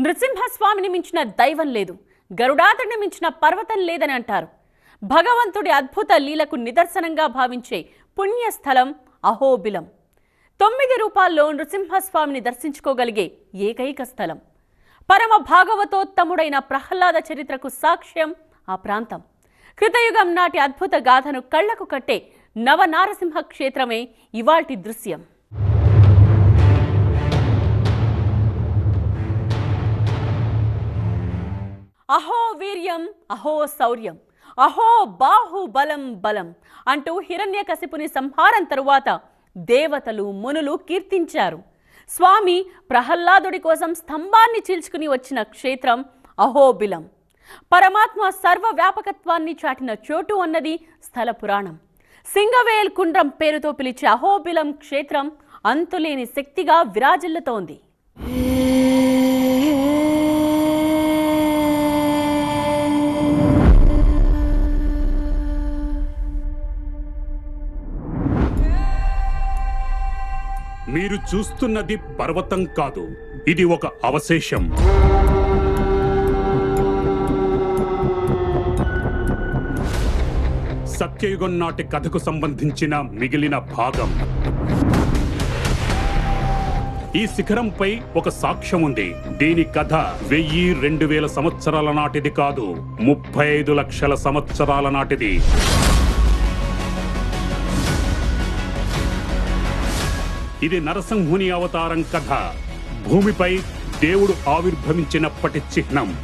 నృసింహస్వామిని మించిన దైవం లేదు. గరుడాతడిని మించిన పర్వతం లేదని అంటారు. భగవంతుడి అద్భుత లీలకు నిదర్శనంగా భావించే పుణ్యస్థలం అహోబిలం. తొమ్మిది రూపాల్లో నృసింహస్వామిని దర్శించుకోగలిగే ఏకైక స్థలం. పరమ భాగవతోత్తముడైన ప్రహ్లాద చరిత్రకు సాక్ష్యం ఆ ప్రాంతం. కృతయుగం నాటి అద్భుత గాథను కళ్ళకు కట్టే నవనారసింహ క్షేత్రమే ఇవాల్టి దృశ్యం. అహో వీర్యం అహో శౌర్యం అహో బాహు బలం బలం అంటూ హిరణ్యకశిపుని సంహారం తరువాత దేవతలు మునులు కీర్తించారు. స్వామి ప్రహ్లాదుడి కోసం స్తంభాన్ని చీల్చుకుని వచ్చిన క్షేత్రం అహోబిలం. పరమాత్మ సర్వవ్యాపకత్వాన్ని చాటిన చోటు అన్నది స్థల పురాణం. సింగవేల్ కుండ్రం పేరుతో పిలిచే అహోబిలం క్షేత్రం అంతులేని శక్తిగా విరాజిల్లుతోంది. మీరు చూస్తున్నది పర్వతం కాదు. ఇది ఒక అవశేషం. సత్యయుగం నాటి కథకు సంబంధించిన మిగిలిన భాగం. ఈ శిఖరంపై ఒక సాక్ష్యం ఉంది. దీని కథ వెయ్యి రెండు వేల సంవత్సరాల నాటిది కాదు. ముప్పై ఐదు లక్షల సంవత్సరాల నాటిది. ఇది నరసింహుని అవతారం కథ. భూమిపై దేవుడు ఆవిర్భవించినప్పటి చిహ్నం.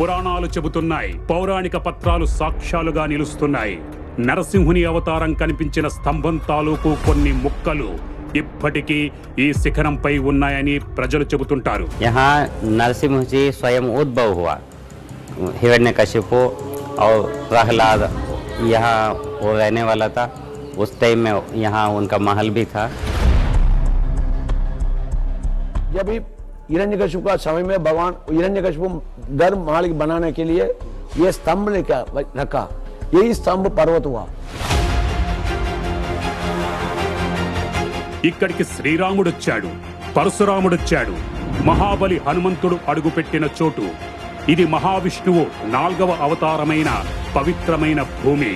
పురాణాలు చెబుతున్నాయి. పౌరాణిక పత్రాలు సాక్ష్యాలుగా నిలుస్తున్నాయి. నరసింహుని అవతారం కనిపించిన స్తంభం తాలూకు కొన్ని ముక్కలు. ఇప్పటికీ ఈ శిఖరంపై ఉన్నాయని ప్రజలు చెబుతుంటారు यहाँ नरसिंह जी स्वयं उद्भव हुआ हिरण्यकशिपु और प्रहलाद यहाँ वो रहने वाला था उस टाइम में यहाँ उनका महल भी था जब भी हिरण्यकशिपु का समय में भगवान हिरण्यकशिपु घर मालिक बनाने के लिए ये स्तंभ लेकर रखा यही स्तंभ पर्वत हुआ ఇక్కడికి శ్రీరాముడొచ్చాడు పరశురాముడొచ్చాడు మహాబలి హనుమంతుడు అడుగుపెట్టిన చోటు ఇది మహావిష్ణువు నాల్గవ అవతారమైన పవిత్రమైన భూమి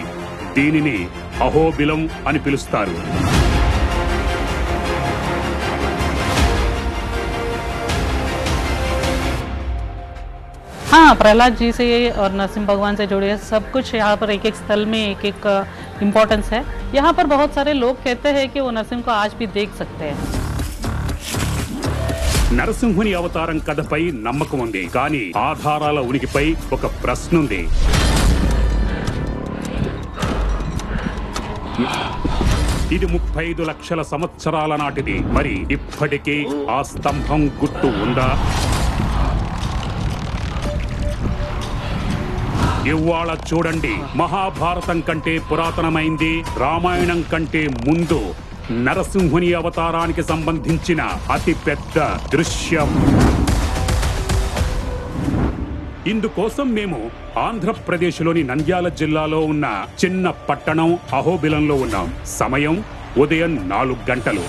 దీనిని అహోబిలం అని పిలుస్తారు हाँ प्रहलाद जी से और नरसिंह भगवान से जुड़े सब कुछ यहाँ पर एक एक स्थल में एक एक इम्पोर्टेंस है यहाँ पर बहुत सारे लोग कहते हैं कि वो नरसिंह को आज भी देख सकते हैं నరసింహుని అవతారం కథపై నమ్మకం ఉంది కానీ ఆధారాల ఉనికిపై ఒక ప్రశ్న ఉంది ఇది ముప్పై ఐదు లక్షల సంవత్సరాల నాటిది మరి ఇప్పటికీ ఆ స్తంభం గుర్తు ఉందా ఇవాళ చూడండి మహాభారతం కంటే పురాతనమైంది రామాయణం కంటే ముందు నరసింహుని అవతారానికి సంబంధించిన అతి పెద్ద దృశ్యం. ఇందుకోసం మేము ఆంధ్రప్రదేశ్లోని నంద్యాల జిల్లాలో ఉన్న చిన్న పట్టణం అహోబిలంలో ఉన్నాం. సమయం ఉదయం నాలుగు గంటలు.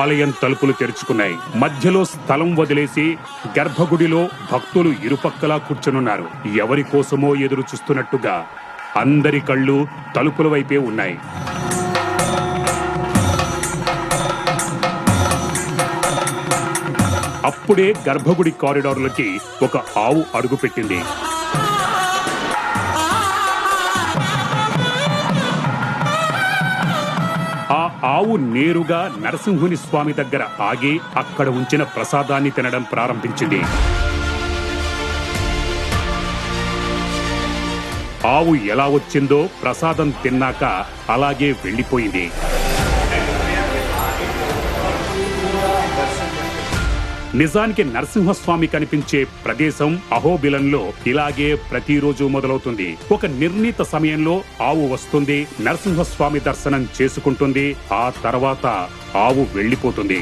ఆలయం తలుపులు తెరుచుకున్నాయి. మధ్యలో స్థలం వదిలేసి గర్భగుడిలో భక్తులు ఇరుపక్కలా కూర్చునున్నారు. ఎవరి కోసమో ఎదురు చూస్తున్నట్టుగా అందరి కళ్ళు తలుపుల వైపే ఉన్నాయి. అప్పుడే గర్భగుడి కారిడార్లకి ఒక ఆవు అడుగుపెట్టింది ఆవు నేరుగా నరసింహుని స్వామి దగ్గర ఆగి అక్కడ ఉంచిన ప్రసాదాన్ని తినడం ప్రారంభించింది. ఆవు ఎలా వచ్చిందో ప్రసాదం తిన్నాక అలాగే వెళ్ళిపోయింది. నిజానికి నరసింహస్వామి కనిపించే ప్రదేశం అహోబిలంలో ఇలాగే ప్రతిరోజు మొదలవుతుంది. ఒక నిర్ణీత సమయంలో ఆవు వస్తుంది నరసింహస్వామి దర్శనం చేసుకుంటుంది ఆ తర్వాత ఆవు వెళ్ళిపోతుంది.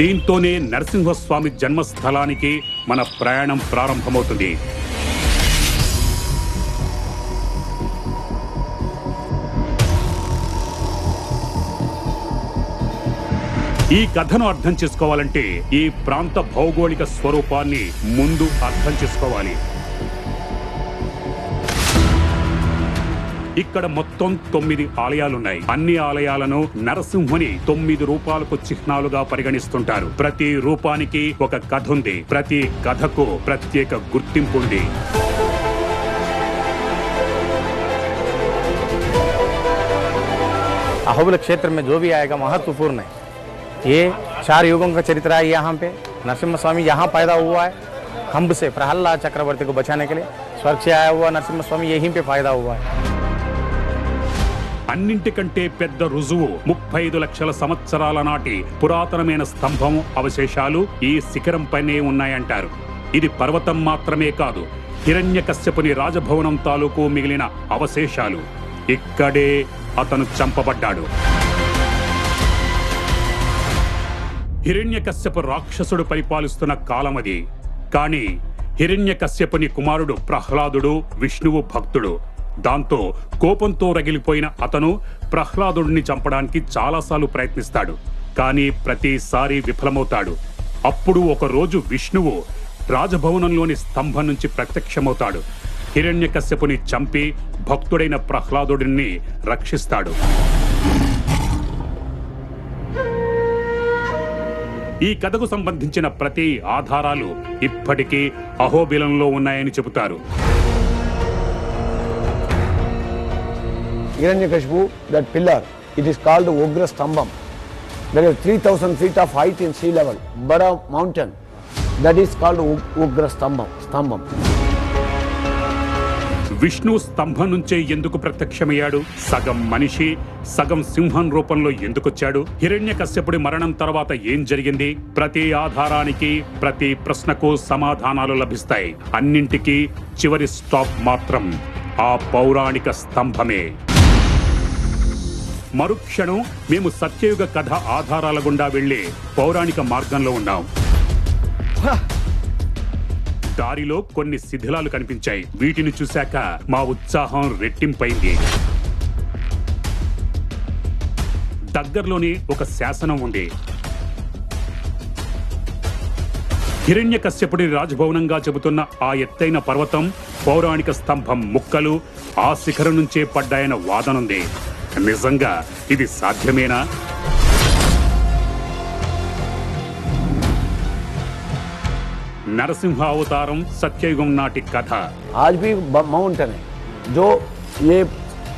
దీంతోనే నరసింహస్వామి జన్మస్థలానికి మన ప్రయాణం ప్రారంభమవుతుంది. ఈ కథను అర్థం చేసుకోవాలంటే ఈ ప్రాంత భౌగోళిక స్వరూపాన్ని ముందు అర్థం చేసుకోవాలి ఇక్కడ మొత్తం తొమ్మిది ఆలయాలున్నాయి అన్ని ఆలయాలను నరసింహుని తొమ్మిది రూపాలకు చిహ్నాలుగా పరిగణిస్తుంటారు ప్రతి రూపానికి ఒక కథ ఉంది ప్రతి కథకు ప్రత్యేక గుర్తింపు ఉంది अहोबल क्षेत्र में जो भी आएगा महत्वपूर्ण है ये चार युगों का चरित्र है यहाँ पे नरसिम्हा स्वामी यहाँ पैदा हुआ है खम्भ से प्रहलाद चक्रवर्ती को बचाने के लिए स्वर्ग से आया हुआ नरसिम्हा स्वामी यहीं पे पैदा हुआ है అన్నింటికంటే పెద్ద రుజువు ముప్పై ఐదు లక్షల సంవత్సరాల నాటి పురాతనమైన స్తంభం అవశేషాలు ఈ శిఖరంపైనే ఉన్నాయంటారు ఇది పర్వతం మాత్రమే కాదు హిరణ్యకశ్యపుని రాజభవనం తాలూకు మిగిలిన అవశేషాలు ఇక్కడే అతను చంపబడ్డాడు హిరణ్యకశ్యపు రాక్షసుడు పరిపాలిస్తున్న కాలమది. కాని హిరణ్యకశ్యపుని కుమారుడు ప్రహ్లాదుడు విష్ణువు భక్తుడు. దాంతో కోపంతో రగిలిపోయిన అతను ప్రహ్లాదుడిని చంపడానికి చాలాసార్లు ప్రయత్నిస్తాడు. కానీ ప్రతిసారి విఫలమవుతాడు. అప్పుడు ఒకరోజు విష్ణువు రాజభవనంలోని స్తంభం నుంచి ప్రత్యక్షమవుతాడు. హిరణ్యకశ్యపుని చంపి భక్తుడైన ప్రహ్లాదుడిని రక్షిస్తాడు. ఈ కథకు సంబంధించిన ప్రతి ఆధారాలు ఇప్పటికీ అహోబిలంలో ఉన్నాయని చెబుతారు. Hiranyakashipu that pillar it is called Ugra Stambham. That three thousand feet of height in sea level బడా that is called Ugra Stambham Stambham. Vishnu స్తంభం నుంచే ఎందుకు ప్రత్యక్షమయ్యాడు? సగం మనిషి సగం సింహం రూపంలో ఎందుకొచ్చాడు? హిరణ్య కశ్యపుడి మరణం తర్వాత ఏం జరిగింది? ప్రతి ఆధారానికి ప్రతి ప్రశ్నకు సమాధానాలు లభిస్తాయి. అన్నింటికీ చివరి స్టాప్ మాత్రం ఆ పౌరాణిక స్తంభమే. మరుక్షణం మేము సత్యయుగ కథ ఆధారాల గుండా వెళ్ళి పౌరాణిక మార్గంలో ఉన్నాం. దారిలో కొన్ని శిథిలాలు కనిపించాయి. వీటిని చూశాక మా ఉత్సాహం రెట్టింపైంది. దగ్గరలోనే ఒక శాసనం ఉంది. హిరణ్య కశ్యపుడి రాజభవనంగా చెబుతున్న ఆ ఎత్తైన పర్వతం పౌరాణిక స్తంభం ముక్కలు ఆ శిఖరం నుంచే పడ్డాయన్న వాదనుంది. నిజంగా ఇది సాధ్యమేనా? नरसिंह अवतारम सत्ययुगम नाटिक कथा। आज भी माउंटेन है। जो ये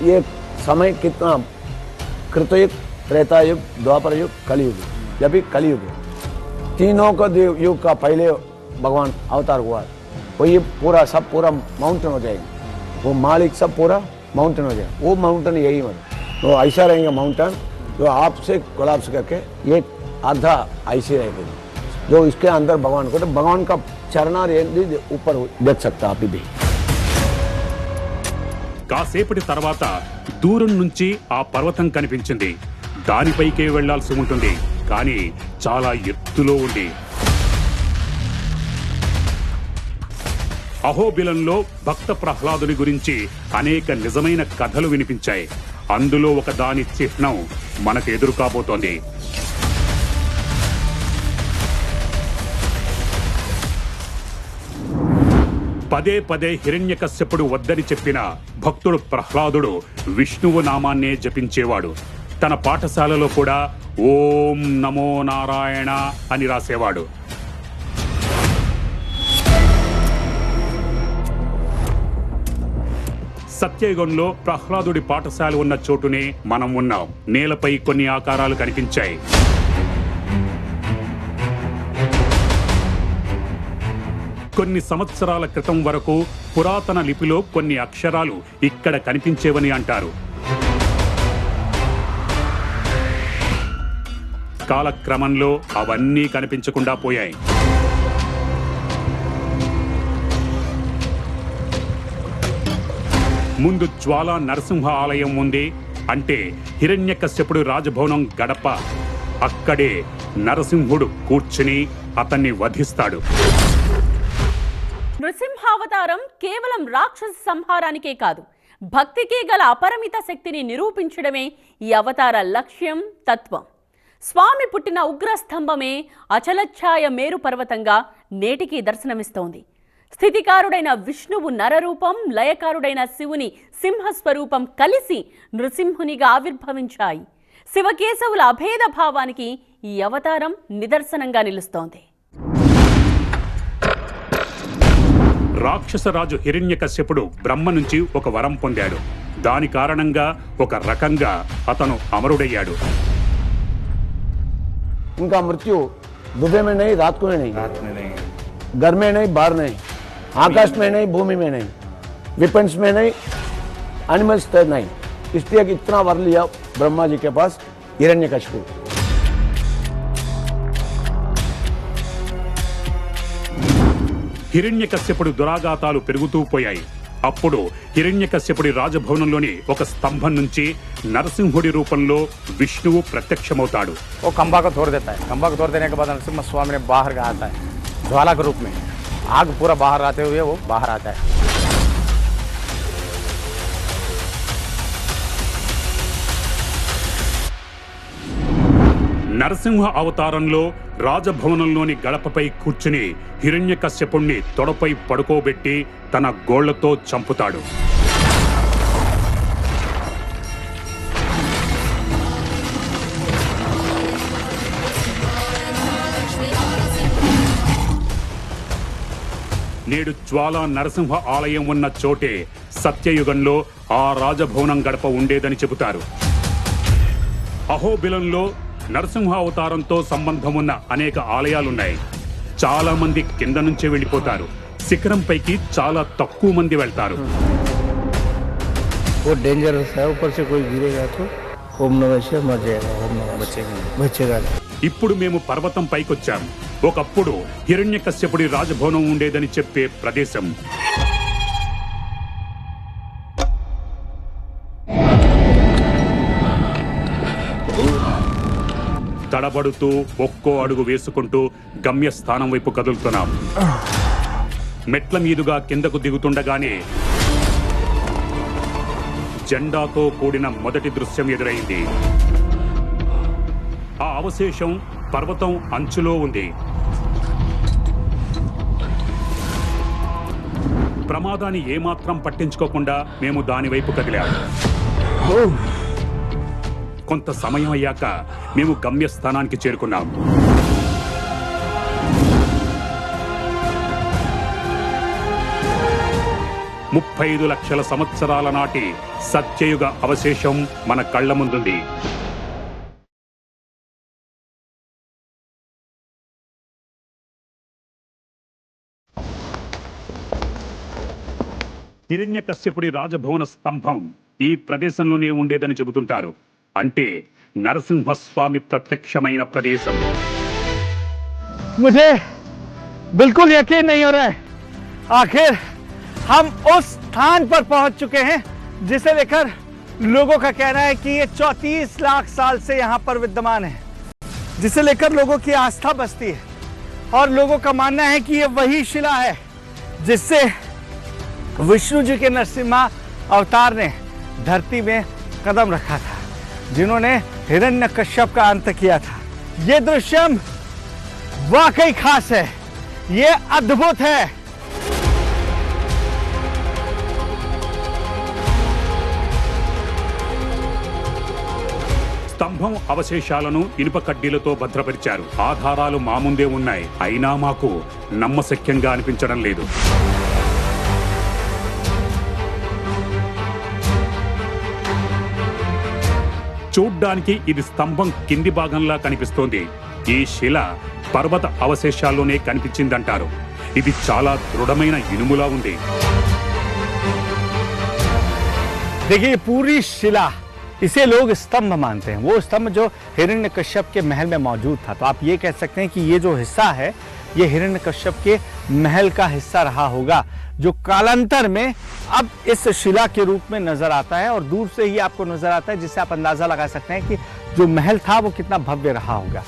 ये समय कितना कृतयुग, त्रेतायुग द्वापर युग कलयुग जब भी कलयुग तीनों का युग का पहले भगवान अवतार हुआ। वो ये पूरा, सब पूरा माउंटेन हो जाएगा। वो मालिक सब पूरा माउंटेन हो जाएगा। वो माउंटेन यही मन वो ऐसा रहेगा माउंटेन जो आपसे कोलाप्स करके ये आधा ऐसे रहेगा। जो इसके अंदर भगवान को तो भगवान का चरणार ऊपर देख सकता आप भी కాసేపటి తర్వాత దూరం నుంచి ఆ పర్వతం కనిపించింది దానిపైకే వెళ్లాల్సి ఉంటుంది కానీ చాలా ఎత్తులో ఉంది అహోబిలంలో భక్త ప్రహ్లాదుని గురించి అనేక నిజమైన కథలు వినిపించాయి అందులో ఒక దాని చిహ్నం మనకు ఎదురు కాబోతోంది పదే పదే హిరణ్యకశ్యపుడు వద్దని చెప్పిన భక్తుడు ప్రహ్లాదుడు విష్ణువు నామాన్నే జపించేవాడు. తన పాఠశాలలో కూడా ఓం నమో నారాయణ అని రాసేవాడు. సత్యయుగంలో ప్రహ్లాదుడి పాఠశాల ఉన్న చోటునే మనం ఉన్నాం. నేలపై కొన్ని ఆకారాలు కనిపించాయి. కొన్ని సంవత్సరాల క్రితం వరకు పురాతన లిపిలో కొన్ని అక్షరాలు ఇక్కడ కనిపించేవని అంటారు. కాలక్రమంలో అవన్నీ కనిపించకుండా పోయాయి. ముందు జ్వాలా నరసింహ ఆలయం ఉంది అంటే హిరణ్యకశ్యపుడు రాజభవనం గడప. అక్కడే నరసింహుడు కూర్చుని అతన్ని వధిస్తాడు. నృసింహావతారం కేవలం రాక్షస సంహారానికే కాదు భక్తికి గల అపరిమిత శక్తిని నిరూపించడమే ఈ అవతార లక్ష్యం తత్వం. స్వామి పుట్టిన ఉగ్రస్తంభమే అచలఛాయ మేరు పర్వతంగా నేటికి దర్శనమిస్తోంది. స్థితికారుడైన విష్ణువు నరరూపం లయకారుడైన శివుని సింహస్వరూపం కలిసి నృసింహునిగా ఆవిర్భవించాయి. శివకేశవుల అభేద భావానికి ఈ అవతారం నిదర్శనంగా నిలుస్తోంది. రాక్షసరాజు హిరణ్యకశ్యపుడు బ్రహ్మ నుంచి ఒక వరం పొందాడు దాని కారణంగా ఒక రకంగా అతను అమరుడయ్యాడు उनका मृत्यु दुबे में नहीं रात को नहीं रात में नहीं घर में नहीं बाहर नहीं आकाश में नहीं भूमि में नहीं विपन्स में नहीं एनिमल्स तक नहीं इसलिए कि इतना वर लिया ब्रह्मा जी के पास हिरण्य హిరణ్యకశ్యపుడు దురాఘాతాలు పెరుగుతూ పోయాయి అప్పుడు హిరణ్యకశ్యపుడి రాజభవనంలోని ఒక స్తంభం నుంచి నరసింహుడి రూపంలో విష్ణువు ప్రత్యక్షమవుతాడు वो खंबा को तोड़ देता है खंबा को तोड़ देने के बाद नरसिम्हा स्वामी ने बाहर का आता है ज्वाला के रूप में आग पूरा बाहर आते हुए वो बाहर आता है నరసింహ అవతారంలో రాజభవనంలోని గడపపై కూర్చుని హిరణ్యకశ్యపుణ్ణి తొడపై పడుకోబెట్టి తన గోళ్ళతో చంపుతాడు. నేడు జ్వాలా నరసింహ ఆలయం ఉన్న చోటే సత్యయుగంలో ఆ రాజభవనం గడప ఉండేదని చెబుతారు. అహోబిలంలో నరసింహ అవతారంతో సంబంధం ఉన్న అనేక ఆలయాలున్నాయి చాలా మంది కింద నుంచే వెళ్ళిపోతారు శిఖరం పైకి చాలా తక్కువ మంది వెళ్తారు वो डेंजरस है ऊपर से कोई गिरेगा तो ओम नमः शिवाय मर जाएगा ओम नमः बचेगा बचेगा नहीं। ఇప్పుడు మేము పర్వతం పైకొచ్చాం ఒకప్పుడు హిరణ్యకశ్యపుడి రాజభవనం ఉండేదని చెప్పే ప్రదేశం తడబడుతూ ఒక్కో అడుగు వేసుకుంటూ గమ్యస్థానం వైపు కదులుతున్నాం. మెట్ల మీదుగా కిందకు దిగుతుండగానే జెండాతో కూడిన మొదటి దృశ్యం ఎదురైంది. ఆ అవశేషం పర్వతం అంచులో ఉంది. ప్రమాదాన్ని ఏమాత్రం పట్టించుకోకుండా మేము దాని వైపు కదిలాము oh. కొంత సమయం అయ్యాక మేము గమ్యస్థానానికి చేరుకున్నాం. ముప్పై ఐదు లక్షల సంవత్సరాల నాటి సత్యయుగ అవశేషం మన కళ్ళ ముందుంది. హిరణ్యకశ్యపుడి రాజభవన స్తంభం ఈ ప్రదేశంలోనే ఉండేదని చెబుతుంటారు. అంటే నరసింహస్వామి ప్రత్యక్షమైన ప్రదేశం मुझे बिल्कुल यकीन नहीं हो रहा है आखिर हम उस स्थान पर पहुंच चुके हैं जिसे लेकर लोगों का कहना है कि ये 34 लाख साल से यहाँ पर विद्यमान है जिसे लेकर लोगों की आस्था बसती है और लोगों का मानना है कि ये वही शिला है जिससे विष्णु जी के नरसिम्हा अवतार ने धरती में कदम रखा था जिन्होंने हिरण्य कश्यप का अंत किया था ये दृश्यम वाकई खास है ये अद्भुत है స్తంభం అవశేషాలను ఇనుప కడ్డీలతో భద్రపరిచారు ఆధారాలు మా ముందే ఉన్నాయి అయినా మాకు నమ్మశక్యంగా అనిపించడం లేదు చూడ్డానికి ఇది స్తంభం కింది భాగంలా కనిపిస్తోంది ఈ శిల పర్వత అవశేషాల్లోనే కనిపించిందంటారు ఇది చాలా దృఢమైన ఇనుములా ఉంది देखिए ये पूरी शिला इसे लोग स्तंभ मानते हैं वो स्तंभ जो हिरण्य कश्यप के महल में मौजूद था तो आप ये कह सकते हैं कि ये जो हिस्सा है ये हिरण्य कश्यप के महल का हिस्सा रहा होगा जो कालांतर में अब इस शिला के रूप में नजर आता है और दूर से ही आपको नजर आता है जिससे आप अंदाजा लगा सकते हैं कि जो महल था वो कितना भव्य रहा होगा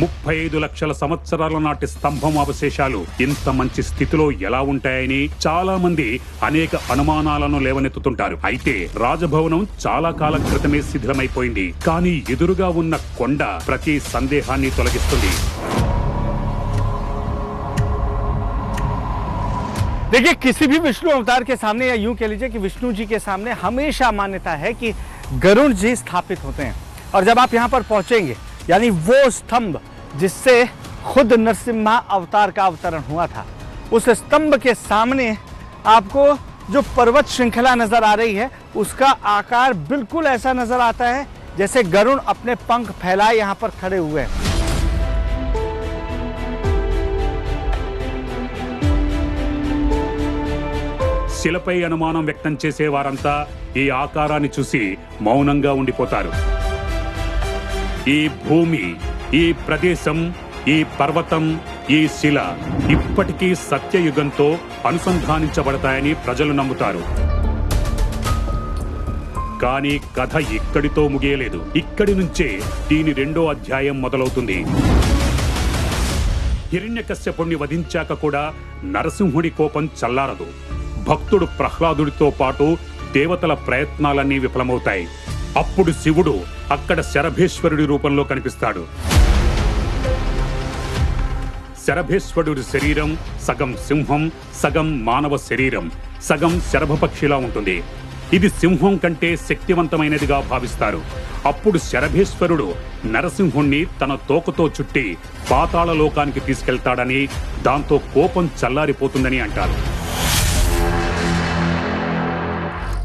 ముప్పై ఐదు లక్షల సంవత్సరాల నాటి స్తంభం అవశేషాలు ఇంత మంచి స్థితిలో ఎలా ఉంటాయని చాలా మంది అనేక అనుమానాలను లేవనెత్తుతుంటారు అయితే రాజభవనం చాలా కాలం క్రితమే శిథిలమైపోయింది కానీ ఎదురుగా ఉన్న కొండ ప్రతి సందేహాన్ని తొలగిస్తుంది देखिए, किसी भी विष्णु अवतार के सामने या यूँ कह लीजिए कि विष्णु जी के सामने हमेशा मान्यता है कि गरुण जी स्थापित होते हैं। और जब आप यहाँ पर पहुँचेंगे, यानी वो स्तंभ जिससे खुद नरसिम्हा अवतार का अवतरण हुआ था, उस स्तंभ के सामने आपको जो पर्वत श्रृंखला नज़र आ रही है, उसका आकार बिल्कुल ऐसा नज़र आता है जैसे गरुण अपने पंख फैलाए यहाँ पर खड़े हुए हैं। శిలపై అనుమానం వ్యక్తం చేసే వారంతా ఈ ఆకారాన్ని చూసి మౌనంగా ఉండిపోతారు. ఈ భూమి ఈ ప్రదేశం ఈ పర్వతం ఈ శిల ఇప్పటికీ సత్యయుగంతో అనుసంధానించబడతాయని ప్రజలు నమ్ముతారు. కానీ కథ ఇక్కడితో ముగియలేదు. ఇక్కడి నుంచే దీని రెండో అధ్యాయం మొదలవుతుంది. హిరణ్యకశ్యపుణ్ణి వధించాక కూడా నరసింహుడి కోపం చల్లారదు. భక్తుడు ప్రహ్లాదుడితో పాటు దేవతల ప్రయత్నాలన్నీ విఫలమవుతాయి. అప్పుడు శివుడు అక్కడ శరభేశ్వరుడి రూపంలో కనిపిస్తాడు. శరభేశ్వరుడి శరీరం సగం సింహం సగం మానవ శరీరం సగం శరభపక్షిలా ఉంటుంది. ఇది సింహం కంటే శక్తివంతమైనదిగా భావిస్తారు. అప్పుడు శరభేశ్వరుడు నరసింహుణ్ణి తన తోకతో చుట్టి పాతాళ లోకానికి తీసుకెళ్తాడని దాంతో కోపం చల్లారిపోతుందని అంటారు.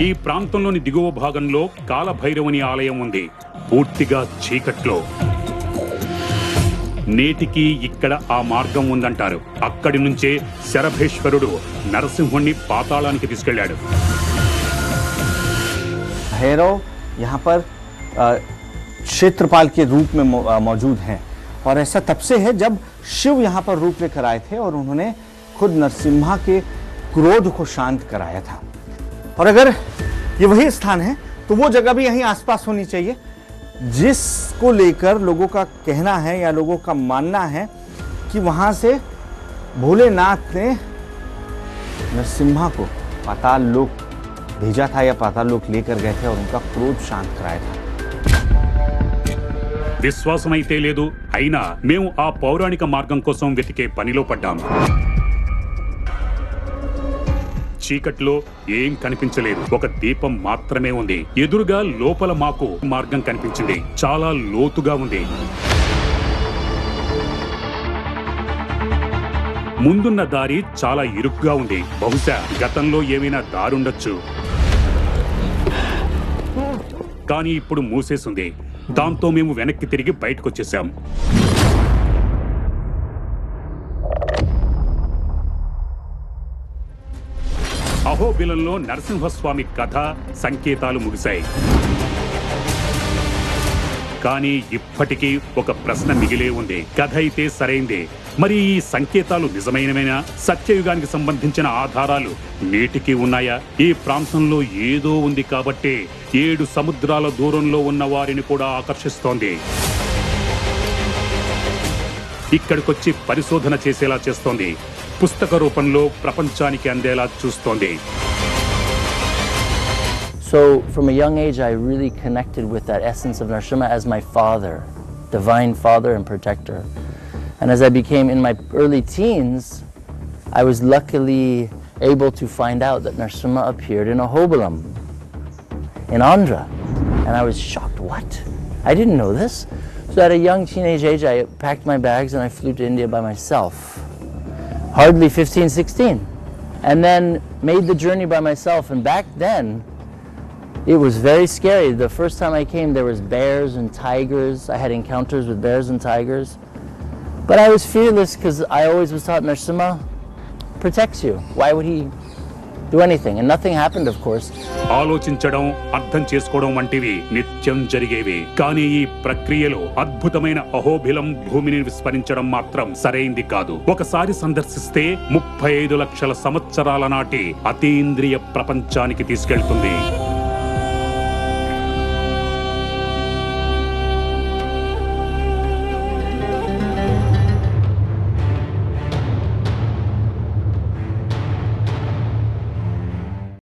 ఈ ప్రాంతంలోని దిగువ భాగంలో కాలభైరవుని ఆలయం ఉంది పూర్తిగా చీకట్లో నేటికి ఇక్కడ ఆ మార్గం ఉందంటారు అక్కడి నుంచే శరభేశ్వరుడు నరసింహుణ్ణి పాతాళానికి తీసుకెళ్లాడు भैरव यहाँ पर अ, क्षेत्रपाल के रूप में मौ- अ, मौजूद हैं और ऐसा तब से है जब शिव यहाँ पर रूप लेकर आए थे और उन्होंने खुद नरसिम्हा के क्रोध को शांत कराया था और अगर ये वही स्थान है तो वो जगह भी यहीं आसपास होनी चाहिए जिसको लेकर लोगों का कहना है या लोगों का मानना है कि वहाँ से भोलेनाथ ने नरसिम्हा को पाताल लोक भेजा था या पाताल लोक लेकर गए थे और उनका क्रोध शांत कराया था విశ్వాసమైతే లేదు అయినా మేము ఆ పౌరాణిక మార్గం కోసం వెతికే పనిలో పడ్డాం చీకట్లో ఏం కనిపించలేదు. ఒక దీపం మాత్రమే ఉంది. ఎదురుగా లోపల మాకు మార్గం కనిపించింది. చాలా లోతుగా ఉంది. ముందున్న దారి చాలా ఇరుగ్గా ఉంది. బహుశా గతంలో ఏమైనా దారుండొచ్చు. కానీ ఇప్పుడు మూసేసింది. దాంతో మేము వెనక్కి తిరిగి బయటకు వచ్చేసాం అహోబిలంలో నరసింహస్వామి కథ సంకేతాలు ముగిశాయి. కానీ ఇప్పటికీ ఒక ప్రశ్న మిగిలే ఉంది. కథ అయితే సరైందే. మరి ఈ సంకేతాలు నిజమైనవేనా? సత్యయుగానికి సంబంధించిన ఆధారాలు నేటికి ఉన్నాయా? ఈ ప్రాంతంలో ఏదో ఉంది కాబట్టే ఏడు సముద్రాల దూరంలో ఉన్న వారిని కూడా ఆకర్షిస్తోంది. ఇక్కడికొచ్చి పరిశోధన చేసేలా చేస్తోంది. పుస్తక రూపంలో ప్రపంచానికి అందేలా చూస్తోంది So, from a young age, I really connected with that essence of Narasimha as my father, divine father and protector. And as I became in my early teens, I was luckily able to find out that Narasimha appeared in Ahobilam, in Andhra. And I was shocked. What? I didn't know this. So, at a young teenage age, I packed my bags and I flew to India by myself. Hardly 15, 16. And then made the journey by myself. And back then, it was very scary. The first time I came, there was bears and tigers. I had encounters with bears and tigers. But I was fearless because I always was taught Narsimha protects you. Why would he do anything? And nothing happened, of course. ఆలోచించడం అర్థం చేసుకోవడం వంటివి నిత్యం జరిగేవి కానీ ఈ ప్రక్రియలో అద్భుతమైన అహోబిలం భూమిని విస్మరించడం మాత్రం సరైంది కాదు ఒకసారి సందర్శిస్తే ముప్పై ఐదు లక్షల సంవత్సరాల నాటి అతీంద్రియ ప్రపంచానికి తీసుకెళ్తుంది